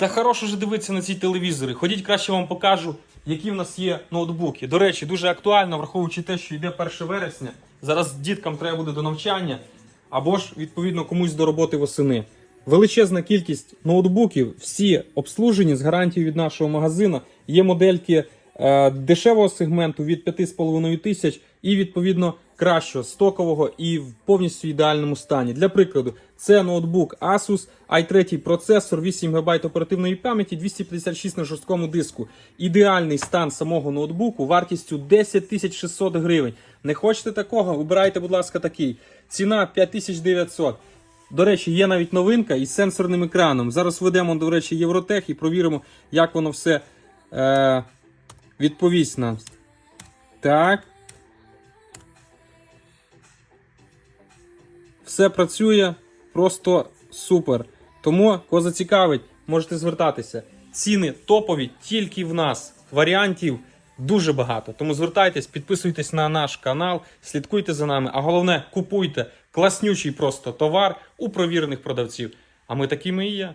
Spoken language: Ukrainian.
Та хорошо вже дивитися на ці телевізори. Ходіть краще вам покажу, які в нас є ноутбуки. До речі, дуже актуально, враховуючи те, що йде 1 вересня. Зараз діткам треба буде до навчання, або ж, відповідно, комусь до роботи восени. Величезна кількість ноутбуків, всі обслужені з гарантією від нашого магазину. Є модельки дешевого сегменту від 5,5 тисяч і відповідно кращого стокового і в повністю ідеальному стані. Для прикладу, це ноутбук Asus i3 процесор, 8 ГБ оперативної пам'яті, 256 на жорсткому диску. Ідеальний стан самого ноутбуку вартістю 10 600 гривень. Не хочете такого? Вибирайте, будь ласка, такий. Ціна 5900. До речі, є навіть новинка із сенсорним екраном. Зараз введемо, до речі, Євротех і провіримо, як воно все е, відповість нам. Так. Все працює просто супер. Тому, кого зацікавить, можете звертатися. Ціни топові тільки в нас. Варіантів дуже багато. Тому звертайтесь, підписуйтесь на наш канал, слідкуйте за нами. А головне, купуйте класнючий просто товар у провірених продавців. А ми такими і є.